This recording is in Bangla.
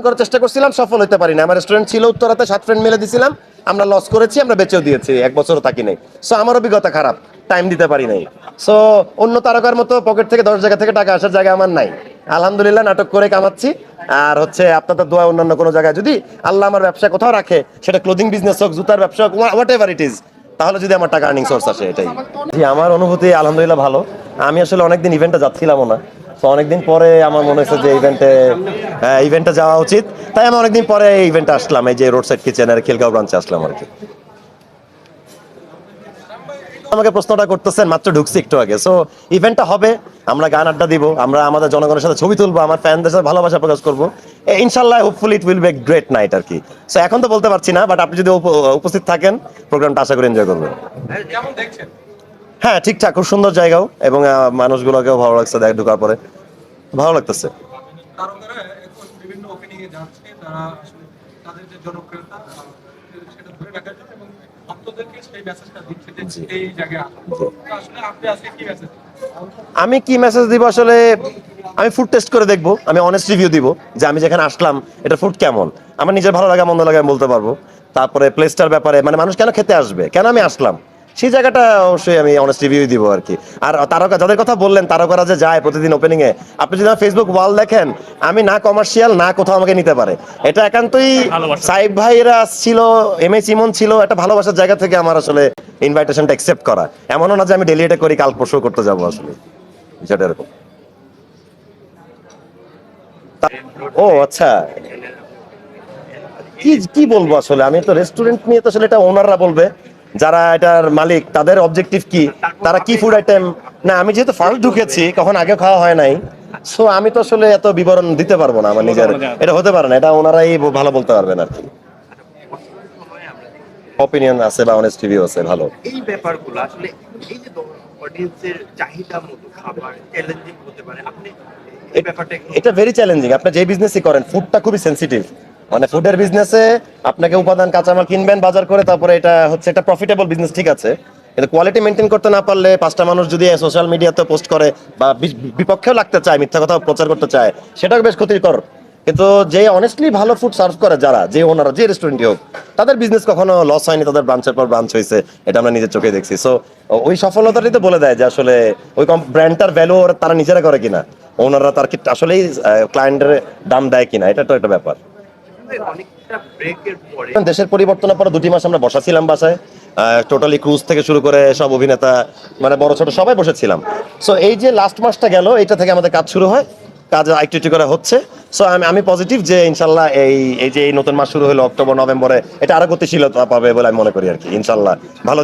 করার চেষ্টা করছিলাম, সফল হতে পারি না আমার রেস্টুরেন্ট ছিল উত্তরাতে, সাত ফ্রেন্ড মিলে দিছিলাম। আমরা লস করেছি, আমরা বেচেও দিয়েছি, এক বছরও থাকি নাই। সো আমার অভিজ্ঞতা খারাপ টাইম দিতে পারি নাই। সো অন্য তারকার মতো পকেট থেকে দশ জায়গা থেকে টাকা আসার জায়গা আমার নাই। আলহামদুলিল্লাহ, নাটক করে কামাচ্ছি। আর হচ্ছে, আপনাদের দোয়া অন্যান্য কোনো জায়গায় যদি আল্লাহ আমার ব্যবসা কোথাও রাখে, সেটা ক্লোদিং বিজনেস হোক, জুতার ব্যবসা হোক হোয়াট এভার ইট ইজ তাহলে যদি আমার টাকা আর্নিং সোর্স আসে, এটাই। জি, আমার অনুভূতি আলহামদুলিল্লাহ ভালো। আমি আসলে অনেকদিন ইভেন্টে যাচ্ছিলামও না। তো অনেকদিন পরে আমার মনে হয়েছে যে ইভেন্টে ইভেন্টে যাওয়া উচিত। তাই আমি অনেকদিন পরে এই ইভেন্টে আসলাম এই যে রোড সাইড কিচেনের খিলগাঁও ব্রাঞ্চে আসলাম আর কি। আমাকে প্রশ্নটা করতেছেন মাত্র ঢুকছি একটু আগে। সো ইভেন্টটা হবে আমরা গান আড্ডা দিব আমরা আমাদের জনগণের সাথে ছবি তুলবো আমার ফ্যানদের সাথে ভালোবাসা প্রকাশ করব। ইনশাল্লাহ hopefully it will be great night আর কি। সো এখন তো বলতে পারছি না বাট আপনি যদি উপ- উপস্থিত থাকেন প্রোগ্রামটা আশা করি এনজয় করবেন। হ্যাঁ ঠিকঠাক খুব সুন্দর জায়গাও এবং মানুষগুলোকেও ভালো লাগছে দেখ ঢোকার পরে। ভালো লাগতেছে। আমি কি মেসেজ দিব আসলে? আমি ফুড টেস্ট করে দেখব। আমি অনেস্ট রিভিউ দিব যে আমি যেখানে আসলাম, এটা ফুড কেমন। আমার নিজের ভালো লাগা, মন্দ লাগা আমি বলতে পারব। তারপরে প্লেসটার ব্যাপারে মানে মানুষ কেন খেতে আসবে? কেন আমি আসলাম? সেই জায়গাটা অবশ্যই আমি অনেস্ট রিভিউ দিব আর কি আর তারকা যাদের কথা বললেন তারকারা যে যায় প্রতিদিন ওপেনিং এ আপনি যদি আমার ফেসবুক ওয়াল দেখেন আমি না কমার্শিয়াল না কোথাও আমাকে নিতে পারে। এটা একান্তই সাইব ভাইরা ছিল এম এ চিমন ছিল একটা ভালোবাসার জায়গা থেকে আমার আসলে ইনভাইটেশনটা অ্যাকসেপ্ট করা। এমনও না যে আমি ডেলি এটা করি কাল পরশু করতে যাব আসলে। বিষয়টা এরকম। ও আচ্ছা। কি কি বলব আসলে? আমি তো রেস্টুরেন্ট নিয়ে তো আসলে এটা ওনাররা বলবে। যারা এটার মালিক তাদের অবজেক্টিভ কি? তারা কি ফুড আইটেম না আমি যেহেতু ফার্স্ট ঢুকেছি কখন আগে খাওয়া হয় নাই সো আমি তো আসলে এত বিবরণ দিতে পারব না আমার নিজের। এটা হতে পারে না এটা ওনারাই ভালো বলতে পারবেন আর কি। অপিনিয়ন আছে বা অনেস্ট রিভিউ আছে ভালো। এই ব্যাপারগুলো আসলে এই যে অডিয়েন্সের চাহিদা মতো খাবার চ্যালেঞ্জিং হতে পারে আপনি এই ব্যাপারটা এটা ভেরি চ্যালেঞ্জিং আপনি যে বিজনেসই করেন ফুডটা খুবই সেন্সিটিভ মানে ফুডের বিজনেসে আপনাকে উপাদান কাঁচামাল কিনবেন বাজার করে তারপরে এটা হচ্ছে একটা প্রফিটেবল বিজনেস ঠিক আছে? কিন্তু কোয়ালিটি মেনটেন করতে না পারলে পাঁচটা মানুষ যদি সোশ্যাল মিডিয়াতে পোস্ট করে বা বিপক্ষেও লাগতে চায় মিথ্যা কথা প্রচার করতে চায় সেটাও বেশ ক্ষতিকর। কিন্তু যে অনেস্টলি ভালো ফুড সার্ভ করে যারা যে ওনারা যে রেস্টুরেন্টই হোক তাদের বিজনেস কখনো লস হয়নি তাদের ব্রাঞ্চের পর ব্রাঞ্চ হয়েছে এটা আমরা নিজের চোখে দেখছি। সো ওই সফলতাটাই তো বলে দেয় যে আসলে ওই ব্র্যান্ডটার ভ্যালু তারা নিজেরা করে কিনা ওনারা তার কি আসলেই ক্লায়েন্টের দাম দেয় কিনা এটা তো একটা ব্যাপার। দেশের পরিবর্তনের পরে দুটি মাস আমরা বসাছিলাম বাসায় টোটালি ক্রুজ থেকে শুরু করে সব অভিনেতা মানে বড় ছোট সবাই বসেছিলাম। সো এই যে লাস্ট মাসটা গেল এটা থেকে আমাদের কাজ শুরু হয়, কাজ একটু একটু করে হচ্ছে। সো আমি আমি পজিটিভ যে ইনশাল্লাহ এই এই যে এই নতুন মাস শুরু হলো অক্টোবর, নভেম্বরে, এটা আরও গতিশীলতা পাবে বলে আমি মনে করি আর কি, ইনশাল্লাহ। ভালো